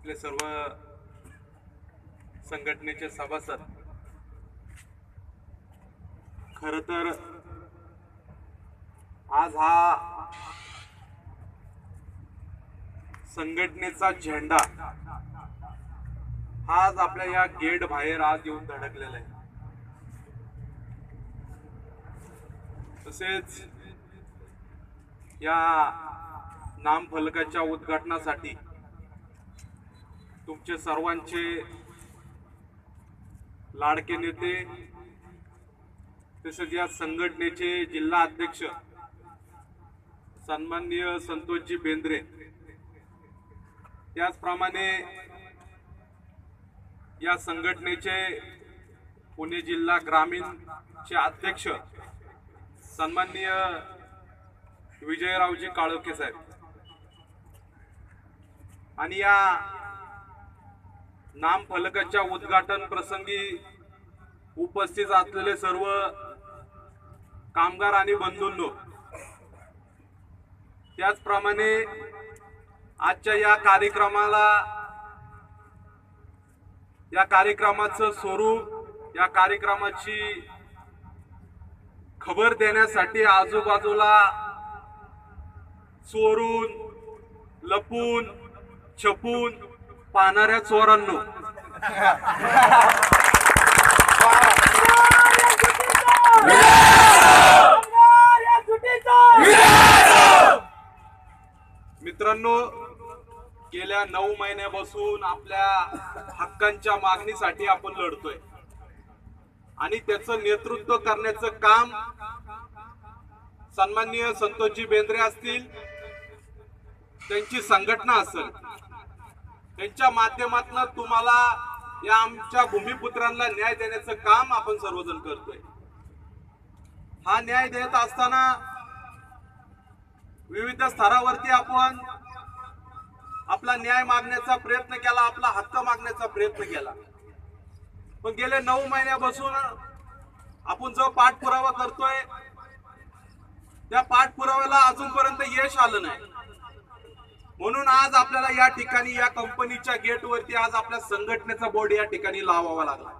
आपले सर्व संघटनेचे सभासद. खर तर आज हा संघटनेचा झेंडा हा आज आपल्या या गेट बाहेर आज येऊन धडकलेला आहे. तसेच या नामफलकाच्या उद्घाटनासाठी तुमचे सर्वांचे लाडके नेते तसेच या संघटनेचे जिल्हा अध्यक्ष सन्माननीय संतोषजी बेंद्रे. त्याचप्रमाणे या संघटनेचे पुणे जिल्हा ग्रामीणचे अध्यक्ष सन्माननीय विजयरावजी काळोखे साहेब. आणि या नाम फलकाच्या उद्घाटन प्रसंगी उपस्थित असलेले सर्व कामगार आणि बंधूंनो त्याचप्रमाणे आजच्या या कार्यक्रमाला या कार्यक्रमाचं स्वरूप या कार्यक्रमाची खबर देण्यासाठी आजूबाजूला चोरून लपून छपून पाहणाऱ्या चोरांनो. मित्रांनो गेल्या नऊ महिन्यापासून आपल्या हक्कांच्या मागणीसाठी आपण लढतोय. आणि त्याचं नेतृत्व करण्याचं काम सन्माननीय संतोषजी बेंद्रे असतील त्यांची संघटना असेल त्यांच्या माध्यमातून तुम्हाला या आमच्या भूमिपुत्रांना न्याय देण्याचं काम आपण सर्वजण करतोय. हा न्याय देत असताना विविध स्तरावरती आपण आपला न्याय मागण्याचा प्रयत्न केला आपला हक्क मागण्याचा प्रयत्न केला. पण गेले नऊ महिन्यापासून आपण जो पाठपुरावा करतोय त्या पाठपुराव्याला अजूनपर्यंत यश आलं नाही. म्हणून आज आपल्याला या ठिकाणी या कंपनीच्या गेटवरती आज आपल्या संघटनेचा बोर्ड या ठिकाणी लावावा लागला.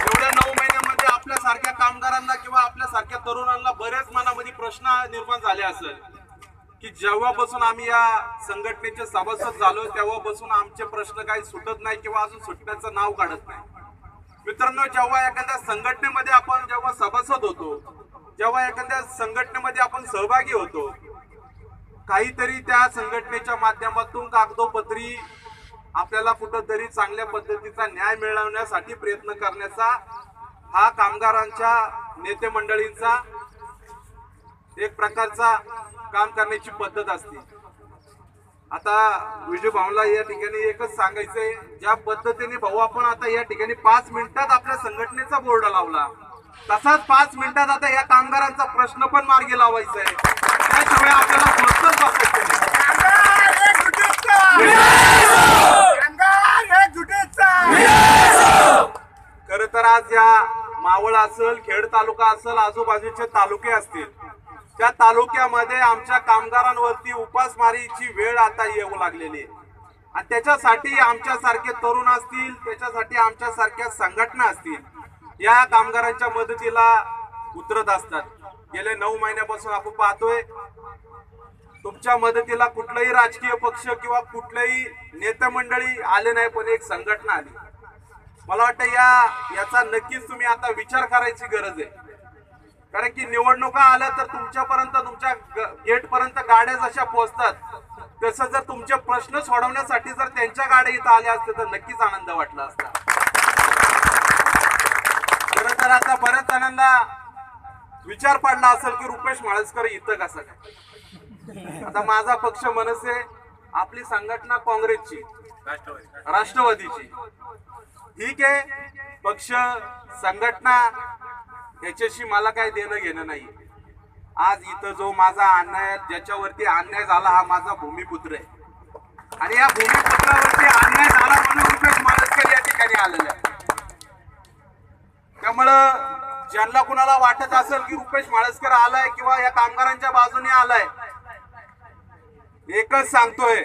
एवढ्या नऊ महिन्यामध्ये आपल्या सारख्या कामगारांना किंवा आपल्या सारख्या तरुणांना बऱ्याच मनामध्ये प्रश्न निर्माण झाले असेल की जेव्हापासून आम्ही या संघटनेचे सभासद झालो तेव्हापासून आमचे प्रश्न काही सुटत नाही किंवा अजून सुटण्याचं नाव काढत नाही. मित्रांनो जेव्हा एखाद्या संघटनेमध्ये आपण जेव्हा सभासद होतो जेव्हा एखाद्या संघटनेमध्ये आपण सहभागी होतो काहीतरी त्या संघटनेच्या माध्यमातून कागदोपत्री आपल्याला कुठंतरी चांगल्या पद्धतीचा न्याय मिळवण्यासाठी प्रयत्न करण्याचा हा कामगारांच्या नेते मंडळींचा एक प्रकारचा काम करण्याची पद्धत असते. आता विजय भाऊला या ठिकाणी एकच सांगायचंय ज्या पद्धतीने भाऊ आपण आता या ठिकाणी पाच मिनिटात आपल्या संघटनेचा बोर्ड लावला. तसाच पाच मिनिटात आता या कामगारांचा प्रश्न पण मार्गी लावायचा आहे त्याशिवाय आपल्याला पुढचंच बसायचं खर तर आज या मावळ असेल खेड तालुका असेल आजूबाजूचे तालुके असतील. त्या तालुक्यामध्ये आमच्या कामगारांवरती उपासमारीची वेळ आता येऊ लागलेली आहे. आणि त्याच्यासाठी आमच्यासारखे तरुण असतील त्याच्यासाठी आमच्यासारख्या संघटना असतील या कामगारांच्या मदतीला उतरत असतात. गेले नऊ महिन्यापासून आपण पाहतोय तुमच्या मदतीला कुठलाही राजकीय पक्ष किंवा कुठलंही नेते मंडळी आले नाही पण एक संघटना आली. मला वाटतं या याचा नक्कीच तुम्ही आता विचार करायची गरज आहे. कारण की निवडणुका आल्या तर तुमच्यापर्यंत तुमच्या गेटपर्यंत गाड्या जशा पोहोचतात तसं जर तुमचे प्रश्न सोडवण्यासाठी जर त्यांच्या गाड्या इथं आल्या असते तर नक्कीच आनंद वाटला असता. खरं तर आता बऱ्याच जणांना विचार पाडला असेल की रुपेश माळसकर इथं कसं काय? आता माझा पक्ष मनसे आपली संघटना काँग्रेसची राष्ट्रवादीची. ठीक आहे पक्ष संघटना याच्याशी मला काही देणं घेणं नाही. आज इथं जो माझा अन्याय ज्याच्यावरती अन्याय झाला हा माझा भूमिपुत्र आहे. आणि या भूमिपुत्रावरती अन्याय झाला म्हणून रुपेश मालसकर या ठिकाणी आलेला आहे त्यामुळं ज्यांना कुणाला वाटत असेल की रुपेश माळसकर आलाय किंवा या कामगारांच्या बाजूने आलाय एकच सांगतोय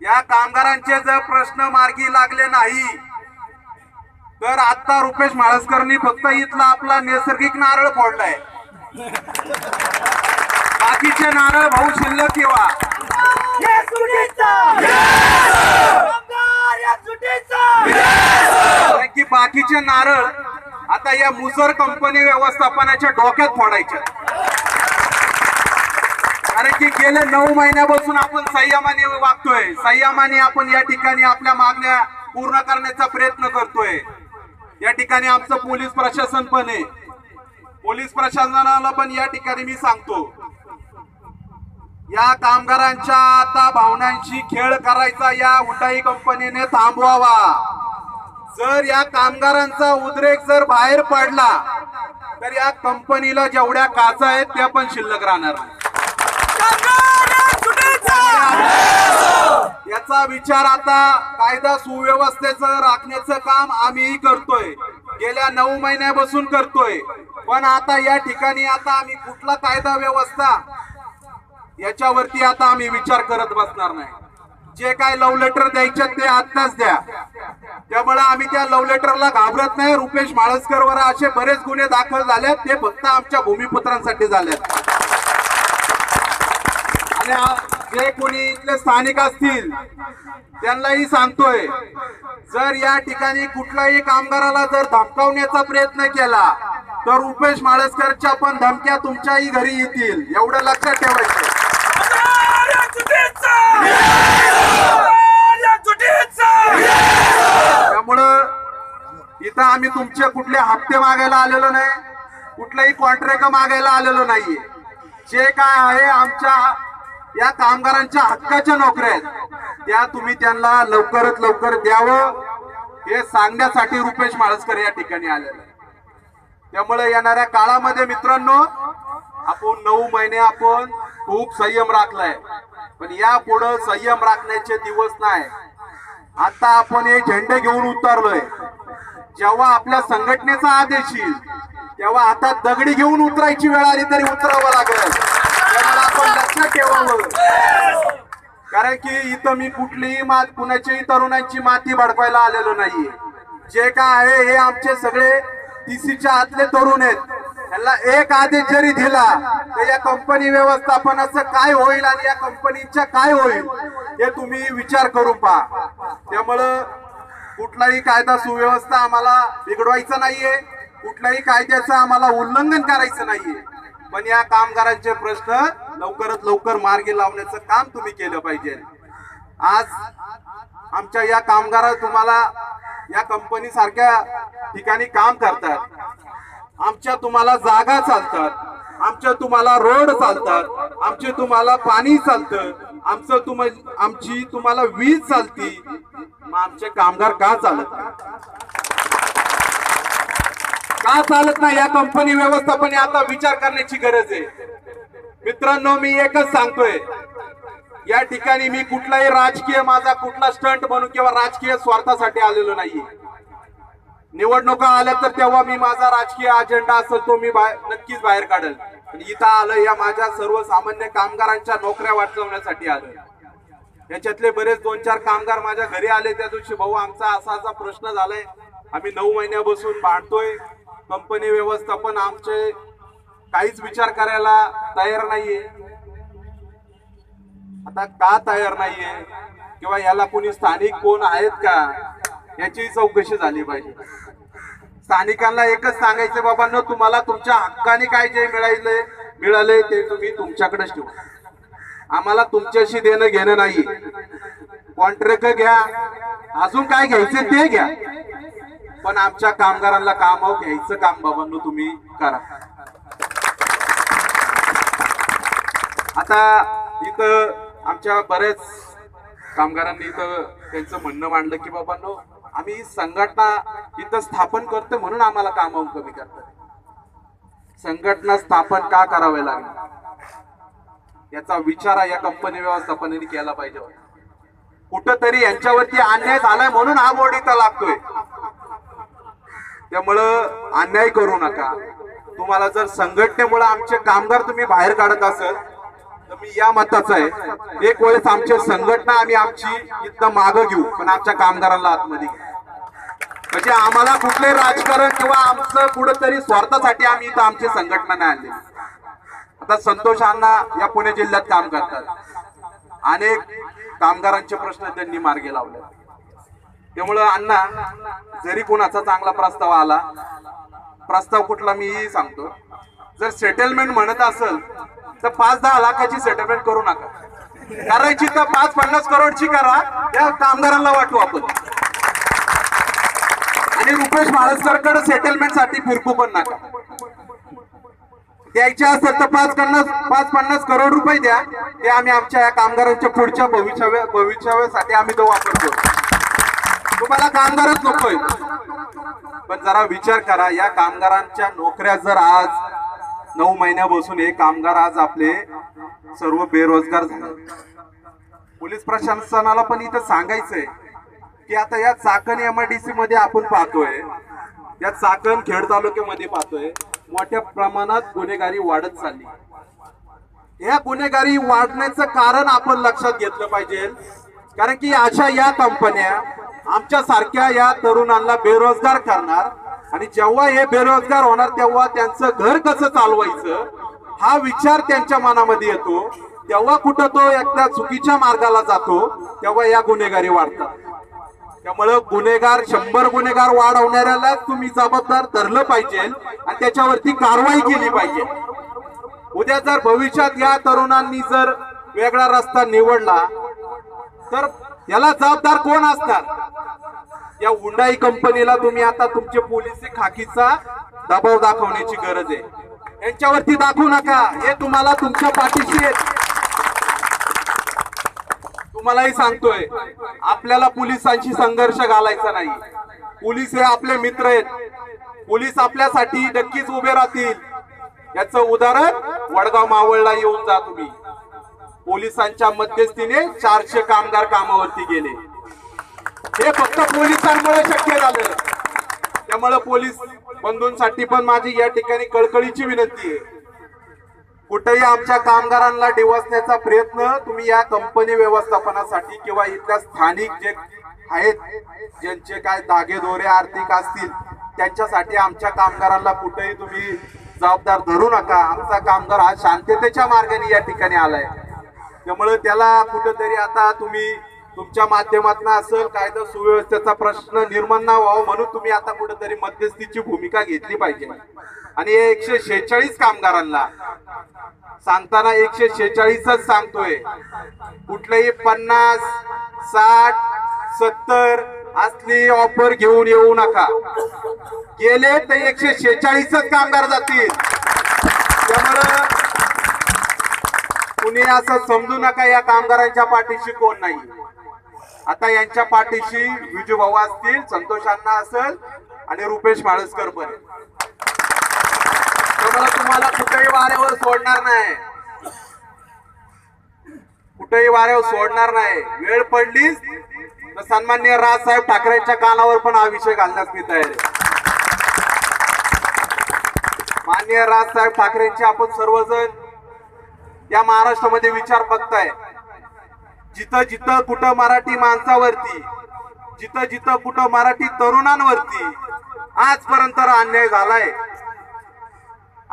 या कामगारांचे जर प्रश्न मार्गी लागले नाही तर आता रुपेश माळसकरनी फक्त इथला आपला नैसर्गिक नारळ फोडलाय. बाकीचे नारळ भाऊ शिल्लक ठेवा. कारण की बाकीचे नारळ आता या मुसर कंपनी व्यवस्थापनाच्या डोक्यात फोडायच्या. कारण की गेल्या नऊ महिन्यापासून आपण संयमाने वागतोय. संयमाने आपण या ठिकाणी आपल्या मागण्या पूर्ण करण्याचा प्रयत्न करतोय. या ठिकाणी आमचं पोलीस प्रशासन पण आहे. पोलीस प्रशासनाला पण या ठिकाणी मी सांगतो. या कामगारांच्या आता भावनांशी खेळ करायचा या हुंडाई कंपनीने थांबवावा. जर या कामगारांचा उद्रेक जर बाहेर पडला तर या कंपनीला जेवढ्या काचा आहेत त्या पण शिल्लक राहणार याचा विचार आता कायदा सुव्यवस्थेचं राखण्याचं काम आम्हीही करतोय. गेल्या नऊ महिन्यापासून करतोय. पण आता या ठिकाणी आता आम्ही कुठला कायदा व्यवस्था याच्यावरती आता आम्ही विचार करत बसणार नाही. जे काय लव्ह लेटर द्यायचे ते आत्ताच द्या. त्यामुळे आम्ही त्या लव्ह लेटरला घाबरत नाही. रुपेश माळसकरवर असे बरेच गुन्हे दाखल झालेत. ते फक्त आमच्या भूमिपुत्रांसाठी झालेत. आणि जे कोणी इथले स्थानिक असतील त्यांनाही सांगतोय जर या ठिकाणी कुठल्याही कामगाराला जर धमकावण्याचा प्रयत्न केला तर रुपेश माळसकरच्या पण धमक्या तुमच्याही घरी येतील. एवढं लक्षात ठेवायचं कामगार या सुटीचा कामगार या सुटीचा त्यामुळं इथं आम्ही तुमचे कुठले हप्ते मागायला आलेलो नाही कुठलाही कॉन्ट्रॅक्ट मागायला आलेलो नाहीये जे काय आहे आमच्या या कामगारांच्या हक्काच्या नोकऱ्या आहेत. त्या तुम्ही त्यांना लवकरात लवकर द्यावं. हे सांगण्यासाठी रुपेश माळसकर या ठिकाणी आलेले त्यामुळे येणाऱ्या काळामध्ये मित्रांनो आपण नऊ महिने आपण खूप संयम राखलाय. पण या पुढे संयम राखण्याचे दिवस नाही. आता आपण हे झेंडे घेऊन उतरलोय. जेव्हा आपल्या संघटनेचा आदेश येईल तेव्हा आता दगडी घेऊन उतरायची वेळ आली तरी उतरावं लागेल. आपण लक्षात ठेवावं. कारण की इथं मी कुठलीही मात कुणाच्याही तरुणांची माती भडकायला आलेलो नाहीये. जे काय आहे हे आमचे सगळे टीसीच्या आतले तरुण आहेत. यांना एक आदेश जरी दिला तर या कंपनी व्यवस्थापनाचं काय होईल आणि या कंपनीच्या काय होईल हे तुम्ही विचार करून पहा. त्यामुळं कुठलाही कायदा सुव्यवस्था आम्हाला बिघडवायचा नाहीये. कुठल्याही कायद्याचं आम्हाला उल्लंघन करायचं नाहीये. पण या कामगारांचे प्रश्न लवकरात लवकर मार्गी लावण्याचं काम तुम्ही केलं पाहिजे. आज आमच्या या कामगार तुम्हाला या कंपनी सारख्या ठिकाणी काम करतात. आमच्या तुम्हाला जागा चालतात. आमच्या तुम्हाला रोड चालतात. आमचे तुम्हाला पाणी चालतं. आमचं तुम आमची तुम्हाला वीज चालती. मग आमचे कामगार का चालत का चालत नाही? या कंपनी व्यवस्थापने आता विचार करण्याची गरज आहे. मित्रांनो मी एकच सांगतोय. या ठिकाणी मी कुठलाही राजकीय माझा कुठला स्टंट म्हणून किंवा राजकीय स्वार्थासाठी आलेलो नाहीये. निवडणुका आल्या तर तेव्हा मी माझा राजकीय अजेंडा असेल तो मी बाहेर नक्कीच बाहेर काढेल. आणि इथं आलं या माझ्या सर्वसामान्य कामगारांच्या नोकऱ्या वाचवण्यासाठी आलं. याच्यातले बरेच दोन चार कामगार माझ्या घरी आले त्या दिवशी भाऊ आमचा असा असा प्रश्न झालाय. आम्ही नऊ महिन्यापासून भांडतोय. कंपनी व्यवस्थापन आमचे काहीच विचार करायला तयार नाहीये. आता का तयार नाहीये? किंवा याला कोणी स्थानिक कोण आहेत का? याची चौकशी झाली पाहिजे. स्थानिकांना एकच सांगायचं बाबांनो तुम्हाला तुमच्या हक्काने काय जे मिळाले मिळाले ते तुम्ही तुमच्याकडेच ठेवा. आम्हाला तुमच्याशी देणं घेणं नाही. कॉन्ट्रॅक्ट घ्या. अजून काय घ्यायचं ते घ्या. पण आमच्या कामगारांना कामावर घ्यायचं काम बाबांनो तुम्ही करा. आता इथं आमच्या बऱ्याच कामगारांनी इथं त्यांचं म्हणणं मांडलं की बाबांनो आम्ही संघटना इथं स्थापन करतो म्हणून आम्हाला कामावून कमी करतात. संघटना स्थापन का करावे लागेल? याचा विचार या कंपनी व्यवस्थापनेने केला पाहिजे कुठंतरी यांच्यावरती अन्याय झालाय म्हणून हा बोर्ड इथं लागतोय. त्यामुळं अन्याय करू नका. तुम्हाला जर संघटनेमुळे आमचे कामगार तुम्ही बाहेर काढत असेल तर मी या मताचा आहे. एक वेळेस आमची संघटना आम्ही आमची इथं मागं घेऊ पण आमच्या कामगारांना आतमध्ये घ्या. म्हणजे आम्हाला कुठले राजकारण किंवा आमचं कुठंतरी स्वार्थासाठी आम्ही इथं आमची संघटना नाही आणली. आता संतोष अण्णा या पुणे जिल्ह्यात काम करतात. अनेक कामगारांचे प्रश्न त्यांनी मार्गी लावले. त्यामुळं अण्णा जरी कोणाचा चांगला प्रस्ताव आला प्रस्ताव कुठला मीही सांगतो. जर सेटलमेंट म्हणत असेल तर पाच दहा लाखाची सेटलमेंट करू नका. करायची तर पाच पन्नास करोडची करा. या कामगारांना वाटू आपण. आणि रुपेश महाराजकरकडे सेटलमेंटसाठी फिरकू पण नका. द्यायचे असेल तर पाच पन्नास पाच पन्नास करोड रुपये द्या. ते आम्ही आमच्या या कामगारांच्या पुढच्या भविष्याव्या भविष्यासाठी आम्ही तो वापरतो तुम्हाला कामगारच नकोय. पण जरा विचार करा या कामगारांच्या नोकऱ्या जर आज नऊ महिन्या बसून हे कामगार आज आपले सर्व बेरोजगार झाले. पोलीस प्रशासनाला पण इथं सांगायचंय. की आता या चाकण एमआयडीसी मध्ये आपण पाहतोय या चाकण खेड तालुक्यामध्ये पाहतोय मोठ्या प्रमाणात गुन्हेगारी वाढत चालली. या गुन्हेगारी वाढण्याचं कारण आपण लक्षात घेतलं पाहिजे. कारण की अशा या कंपन्या आमच्या सारख्या या तरुणांना बेरोजगार करणार. आणि जेव्हा हे बेरोजगार होणार तेव्हा त्यांचं घर कसं चालवायचं हा विचार त्यांच्या मनामध्ये येतो. तेव्हा कुठं तो एकदा चुकीच्या मार्गाला जातो तेव्हा या गुन्हेगारी वाढतात. त्यामुळं गुन्हेगार शंभर गुन्हेगार वाढवणाऱ्याला तुम्ही जबाबदार धरलं पाहिजे आणि त्याच्यावरती कारवाई केली पाहिजे. उद्या जर भविष्यात या तरुणांनी जर वेगळा रस्ता निवडला तर याला जबाबदार कोण असतात या हुंडाई कंपनीला तुम्ही आता तुमचे पोलिसी खाकीचा दबाव दाखवण्याची गरज आहे. यांच्यावरती दाखवू नका. हे तुम्हाला तुमच्या पाठीशी आहेत. तुम्हालाही सांगतोय आपल्याला पोलिसांशी संघर्ष घालायचा नाही. पोलीस हे आपले मित्र आहेत. पोलीस आपल्यासाठी नक्कीच उभे राहतील. याचं उदाहरण वडगाव मावळला येऊन जा तुम्ही. पोलिसांच्या मध्यस्थीने चारशे कामगार कामावरती गेले. हे फक्त पोलिसांमुळे शक्य झालं त्यामुळे पोलीस बंधूंसाठी पण माझी या ठिकाणी कळकळीची विनंती आहे. कुठेही आमच्या कामगारांना डिवसण्याचा प्रयत्न तुम्ही या कंपनी व्यवस्थापनासाठी किंवा इथल्या स्थानिक जे आहेत ज्यांचे काय दागे दोरे आर्थिक असतील त्यांच्यासाठी आमच्या कामगारांना कुठेही तुम्ही जबाबदार धरू नका. आमचा कामगार हा शांततेच्या मार्गाने या ठिकाणी आलाय. त्यामुळे त्याला कुठेतरी आता तुम्ही तुमच्या माध्यमातून असेल कायदा सुव्यवस्थेचा प्रश्न निर्माण न व्हावा म्हणून तुम्ही आता कुठेतरी मध्यस्थीची भूमिका घेतली पाहिजे. आणि हे एकशे शेहेचाळीस कामगारांना सांगताना एकशे शेचाळीसच सांगतोय. कुठलेही पन्नास साठ सत्तर असली ऑफर घेऊन येऊ नका. गेले तर एकशे शेचाळीसच कामगार जातील. त्यामुळं कुणी असं समजू नका या कामगारांच्या पाठीशी कोण नाही. आता यांच्या पाठीशी विजू भाऊ असतील संतोषांना असेल आणि रुपेश माळसकर पण. आहे. तुम्हाला कुठेही वाऱ्यावर सोडणार नाही. कुठेही वाऱ्यावर सोडणार नाही. वेळ पडलीच तर सन्मान्य राजसाहेब ठाकरेंच्या कानावर पण हा विषय घालण्यास मी तयार आहे. मान्य राजसाहेब ठाकरेंचे आपण सर्वजण या महाराष्ट्रामध्ये विचार बघताय. जिथं जिथं कुठं मराठी माणसावरती जिथं जिथं कुठं मराठी तरुणांवरती आजपर्यंत अन्याय झालाय.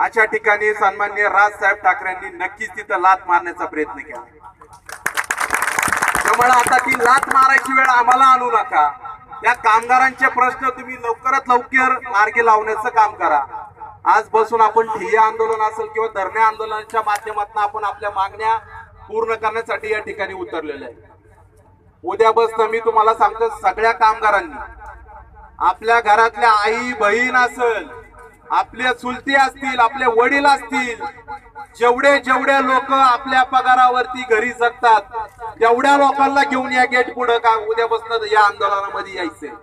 अशा ठिकाणी सन्मान्य राजसाहेब ठाकरेंनी नक्कीच तिथं लात मारण्याचा प्रयत्न केला. त्यामुळे आता ती लात मारायची वेळ आम्हाला आणू नका. या कामगारांचे प्रश्न तुम्ही लवकरात लवकर मार्गी लावण्याचं काम करा. आज बसून आपण ठिय्या आंदोलन असेल किंवा धरणे आंदोलनाच्या माध्यमातून आपण आपल्या मागण्या पूर्ण करण्यासाठी या ठिकाणी उतरलेलं आहे. उद्या बसनं मी तुम्हाला सांगतो सगळ्या कामगारांनी आपल्या घरातल्या आई बहीण असेल आपले चुलती असतील आपले वडील असतील जेवढे जेवढे लोक आपल्या पगारावरती घरी जगतात तेवढ्या लोकांना घेऊन या गेट पुढे का उद्यापासून या आंदोलनामध्ये यायचे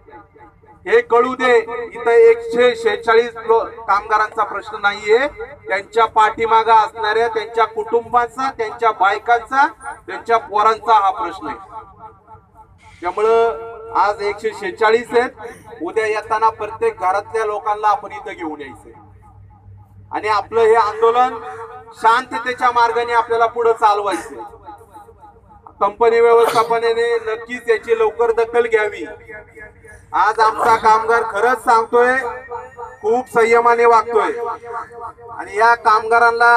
हे कळू दे इथं एकशे शेहेचाळीस कामगारांचा प्रश्न नाहीये. त्यांच्या पाठीमागा असणाऱ्या त्यांच्या कुटुंबाचा त्यांच्या बायकांचा त्यांच्या पोरांचा हा प्रश्न आहे. त्यामुळं आज एकशे शेहेचाळीस आहेत. उद्या येताना प्रत्येक घरातल्या लोकांना आपण इथं घेऊन यायचंय. आणि आपलं हे आंदोलन शांततेच्या मार्गाने आपल्याला पुढे चालवायचं कंपनी व्यवस्थापनेने नक्कीच याची लवकर दखल घ्यावी. आज आमचा कामगार खरंच सांगतोय खूप संयमाने वागतोय. आणि या कामगारांना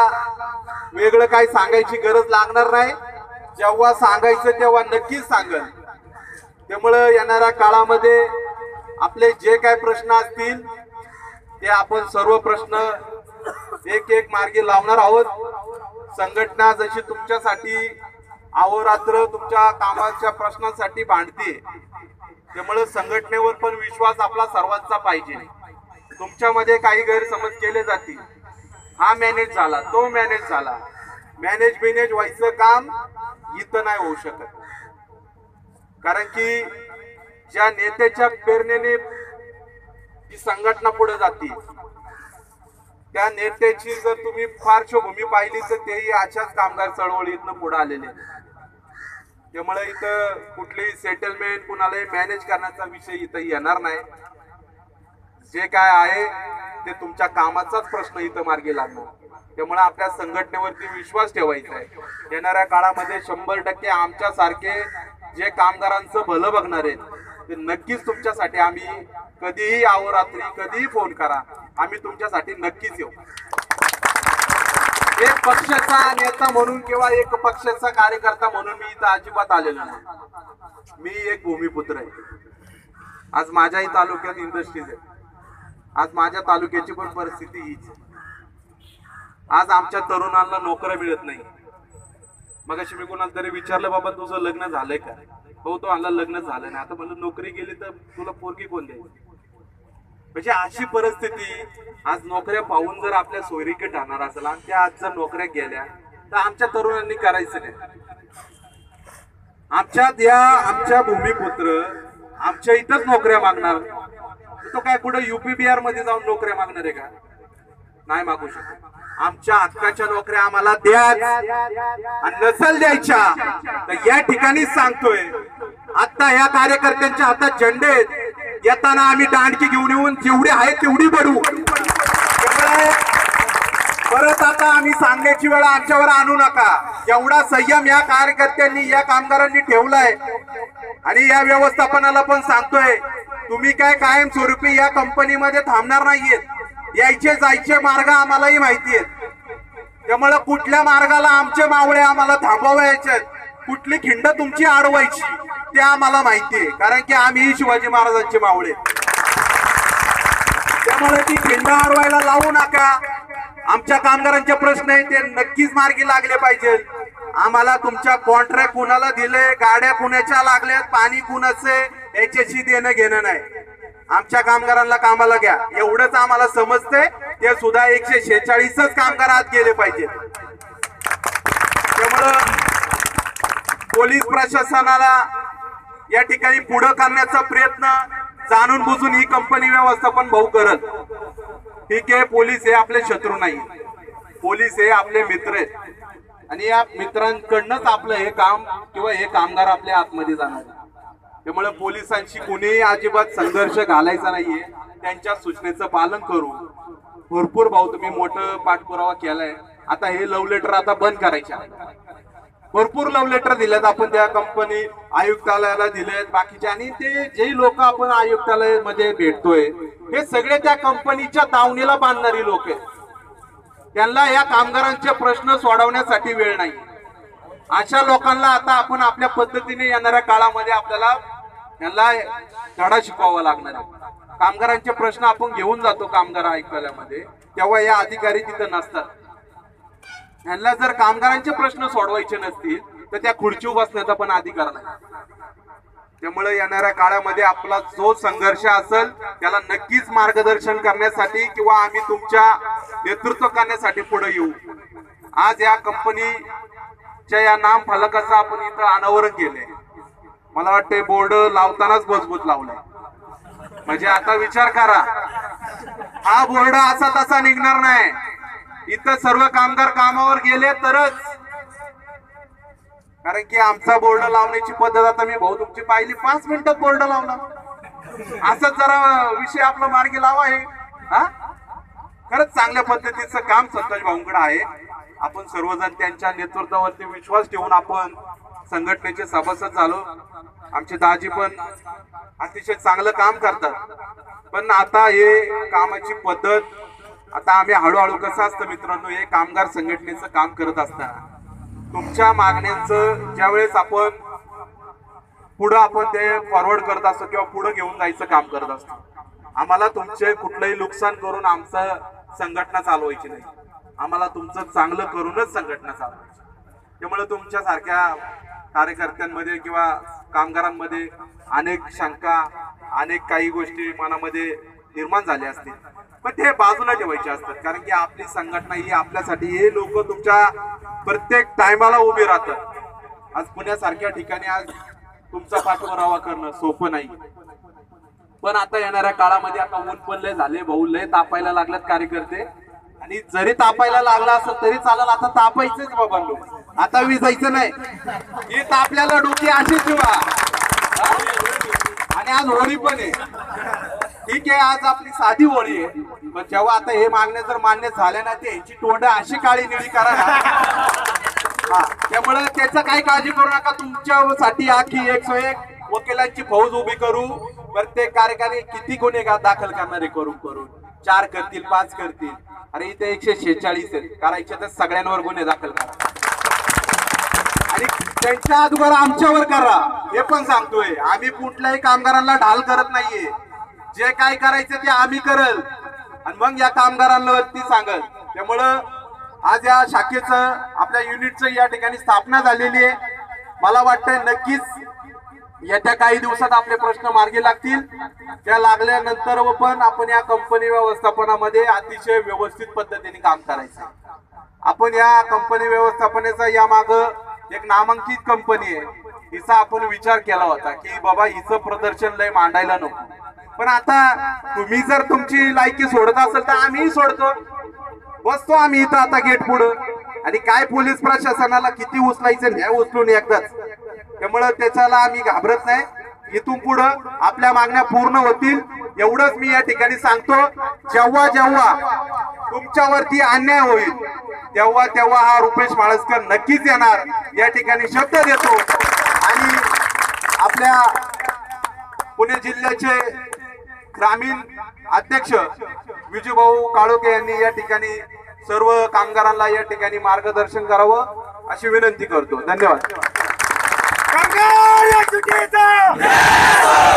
वेगळं काही सांगायची गरज लागणार नाही. जेव्हा सांगायचं तेव्हा नक्कीच सांगल. त्यामुळं येणाऱ्या काळामध्ये आपले जे काय प्रश्न असतील ते आपण सर्व प्रश्न एक एक मार्गी लावणार आहोत. संघटना जशी तुमच्यासाठी अहोरात्र तुमच्या कामाच्या प्रश्नांसाठी भांडते त्यामुळे संघटनेवर पण विश्वास आपला सर्वांचा पाहिजे. तुमच्यामध्ये काही गैरसमज केले जातील. हा मॅनेज झाला तो मॅनेज झाला. मॅनेज बिनेज व्हायचं काम इथं नाही होऊ शकत. कारण की ज्या नेत्याच्या प्रेरणेने ही संघटना पुढे जाते त्या नेत्याची जर तुम्ही पार्श्वभूमी पाहिली तर तेही अशाच कामगार चळवळीतनं पुढे आलेले त्यामुळे इथं कुठलीही सेटलमेंट कुणालाही मॅनेज करण्याचा विषय इथं येणार नाही. जे काय आहे ते तुमच्या कामाचाच प्रश्न इथं मार्गी लागणार. त्यामुळे आपल्या संघटनेवरती विश्वास ठेवायचा आहे. येणाऱ्या काळामध्ये शंभर टक्के आमच्यासारखे जे कामगारांचं भलं बघणार आहेत ते नक्कीच तुमच्यासाठी आम्ही कधीही अहोरात्री कधीही फोन करा आम्ही तुमच्यासाठी नक्कीच येऊ. एक पक्षाचा नेता म्हणून किंवा एक पक्षाचा कार्यकर्ता म्हणून मी इथं अजिबात आलेलो नाही. मी एक भूमिपुत्र आहे. आज माझ्याही तालुक्यात इंडस्ट्रीज आहे आज माझ्या तालुक्याची पण परिस्थिती हीच आहे. आज आमच्या तरुणांना नोकऱ्या मिळत नाही. मग अशी मी कोणाला तरी विचारलं बाबा तुझं लग्न झालंय का? हो तो आला लग्न झालं नाही. आता म्हणलं नोकरी गेली तर तुला पोरगी कोण द्यायची म्हणजे अशी परिस्थिती आज नोकऱ्या पाहून जर आपल्या सोयरीकडे ठरणार असेल आणि त्या आज जर नोकऱ्या गेल्या तर आमच्या तरुणांनी करायचं नाही. आमच्या द्या आमच्या भूमिपुत्र आमच्या इथंच नोकऱ्या मागणार. तो काय कुठं युपी बिहारमध्ये जाऊन नोकऱ्या मागणार आहे का? नाही मागू शकत. आमच्या हक्काच्या नोकऱ्या आम्हाला द्या आणि नसल द्यायच्या. तर या ठिकाणी सांगतोय आता या कार्यकर्त्यांच्या हातात झेंडे आहेत. येताना आम्ही दांडकी घेऊन येऊन जेवढी आहे तेवढी बडू परत आता आम्ही सांगण्याची वेळ आमच्यावर आणू नका. एवढा संयम या कार्यकर्त्यांनी या कामगारांनी ठेवलाय. आणि या व्यवस्थापनाला पण सांगतोय तुम्ही काय कायम स्वरूपी या कंपनीमध्ये थांबणार नाहीयेत. यायचे जायचे मार्ग आम्हालाही माहिती आहेत. त्यामुळे कुठल्या मार्गाला आमचे मावळे आम्हाला थांबवायचे कुठली खिंड तुमची अडवायची ते आम्हाला माहिती आहे. कारण की आम्ही शिवाजी महाराजांचे मावळे त्यामुळे ती खिंड अडवायला लावू नका. आमच्या कामगारांचे प्रश्न आहे ते नक्कीच मार्गी लागले पाहिजेत. आम्हाला तुमच्या कॉन्ट्रॅक्ट कुणाला दिले गाड्या कुणाच्या लागल्यात पाणी कुणाचे याच्याशी देणं घेणं नाही. आमच्या कामगारांना कामाला घ्या. एवढंच आम्हाला समजते. ते सुद्धा एकशे शेहेचाळीसच कामगार आत गेले पाहिजे त्यामुळं पोलीस प्रशासनाला या ठिकाणी पुढं करण्याचा प्रयत्न जाणून बुजून ही कंपनी व्यवस्थापन भाऊ करत ठीक आहे पोलीस हे आपले शत्रू नाही. पोलीस हे आपले मित्र आहेत. आणि या मित्रांकडनंच आपलं हे काम किंवा हे कामगार आपल्या आतमध्ये जाणार त्यामुळे पोलिसांशी कुणीही अजिबात संघर्ष घालायचा नाहीये. त्यांच्या सूचनेचं पालन करू भरपूर भाऊ तुम्ही मोठं पाठपुरावा केलाय. आता हे लव्ह लेटर आता बंद करायचे भरपूर लव्ह लेटर दिलेत आपण त्या कंपनी आयुक्तालयाला दिलेत बाकीचे आणि ते जे लोक आपण आयुक्तालयमध्ये भेटतोय हे सगळे त्या कंपनीच्या दावणीला बांधणारी लोक आहेत. त्यांना या कामगारांचे प्रश्न सोडवण्यासाठी वेळ नाही. अशा लोकांना आता आपण आपल्या पद्धतीने येणाऱ्या काळामध्ये आपल्याला त्यांना धडा शिकवावा लागणार आहे. कामगारांचे प्रश्न आपण घेऊन जातो कामगार ऐकल्यामध्ये तेव्हा या अधिकारी तिथं नसतात. यांना जर कामगारांचे प्रश्न सोडवायचे नसतील तर त्या खुर्चीवर बसण्याचा पण अधिकार नाही. त्यामुळे येणाऱ्या काळामध्ये आपला जो संघर्ष असेल त्याला नक्कीच मार्गदर्शन करण्यासाठी किंवा आम्ही तुमच्या नेतृत्व करण्यासाठी पुढे येऊ. आज या कंपनीच्या या नाम फलकाचं आपण इथं अनावरण केले मला वाटते बोर्ड लावतानाच मजबूत लावलाय. म्हणजे आता विचार करा. हा बोर्ड असा तसा निघणार नाही. इथं सर्व कामगार कामावर गेले तरच. कारण की आमचा बोर्ड लावण्याची पद्धत आता मी भाऊ तुमची पाहिली. पाच मिनिटात बोर्ड लावला असंच जरा विषय आपला मार्गी लावा आहे हा? खरंच चांगल्या पद्धतीचं काम संतोष भाऊंकडे आहे. आपण सर्वजण त्यांच्या नेतृत्वावरती विश्वास ठेवून आपण संघटनेचे सभासद झालो. आमचे दाजी पण अतिशय चांगलं काम करतात. पण आता हे कामाची पद्धत आता आम्ही हळूहळू कसं असतं मित्रांनो हे कामगार संघटनेचं काम करत असताना. तुमच्या मागण्यांचं ज्यावेळेस आपण पुढं आपण ते फॉरवर्ड करत असतो किंवा पुढं घेऊन जायचं काम करत असतो आम्हाला तुमचे कुठलंही नुकसान करून आमचं संघटना चालवायची नाही. आम्हाला तुमचं चांगलं करूनच संघटना चालवायची. त्यामुळे तुमच्यासारख्या कार्यकर्त्यांमध्ये किंवा कामगारांमध्ये अनेक शंका अनेक काही गोष्टी मनामध्ये निर्माण झाल्या असतील. पण ते बाजूला ठेवायचे असतात. कारण की आपली संघटना ही आपल्यासाठी हे लोक तुमच्या प्रत्येक टायमाला उभे राहतात. आज पुण्यासारख्या ठिकाणी आज तुमचा पाठपुरावा करणं सोपं नाही. पण आता येणाऱ्या काळामध्ये आता ऊन पण लय झाले भाऊ लय तापायला लागल्यात कार्यकर्ते. आणि जरी तापायला लागला असं तरी चालेल आता तापायचंच बाबा लोक. आता विजायचं नाही. इथं आपल्याला डोकी अशी ठेवा. आणि आज होळी पण आहे. ठीक आहे आज आपली साधी होळी आहे. पण जेव्हा आता हे मागण्या जर मान्य झाल्या ना ते तोंड अशी काळी निळी करा हा त्यामुळे त्याचं काही काळजी करू नका. तुमच्यासाठी आखी एकशे एक वकिलांची फौज उभी करू. प्रत्येक कार्यकारी किती गुन्हेगार दाखल करणारे करू करू चार करतील पाच करतील. अरे इथे एकशे शेहेचाळीस आहेत. करायचे तर सगळ्यांवर गुन्हे दाखल करा. आणि त्यांच्या अगोदर आमच्यावर करा. हे पण सांगतोय. आम्ही कुठल्याही कामगारांना ढाल करत नाहीये. जे काय करायचं ते आम्ही करल. आणि मग या कामगारांना ती सांगल. त्यामुळं आज या शाखेचं आपल्या युनिटचं या ठिकाणी स्थापना झालेली आहे. मला वाटतंय नक्कीच येत्या काही दिवसात आपले प्रश्न मार्गी लागतील. त्या लागल्यानंतर पण आपण या कंपनी व्यवस्थापनामध्ये अतिशय व्यवस्थित पद्धतीने काम करायचं. आपण या कंपनी व्यवस्थापनेचा या माग एक नामांकित कंपनी आहे. हिचा आपण विचार केला होता की बाबा हिचं प्रदर्शन लय मांडायला नको. पण आता तुम्ही जर तुमची लायकी सोडत असेल तर आम्ही सोडतो. बसतो आम्ही इथं आता गेट पुढं. आणि काय पोलीस प्रशासनाला किती उचलायचं न्याय उचलून एकदाच. त्यामुळं त्याच्याला आम्ही घाबरत नाही. इथून पुढं आपल्या मागण्या पूर्ण होतील. एवढंच मी या ठिकाणी सांगतो. जेव्हा जेव्हा तुमच्यावरती अन्याय होईल तेव्हा तेव्हा हा रुपेश माळसकर नक्कीच येणार. या ठिकाणी शब्द देतो. आणि आपल्या पुणे जिल्ह्याचे ग्रामीण अध्यक्ष विजूभाऊ काळोके यांनी या ठिकाणी सर्व कामगारांना या ठिकाणी मार्गदर्शन करावं अशी विनंती करतो. धन्यवाद.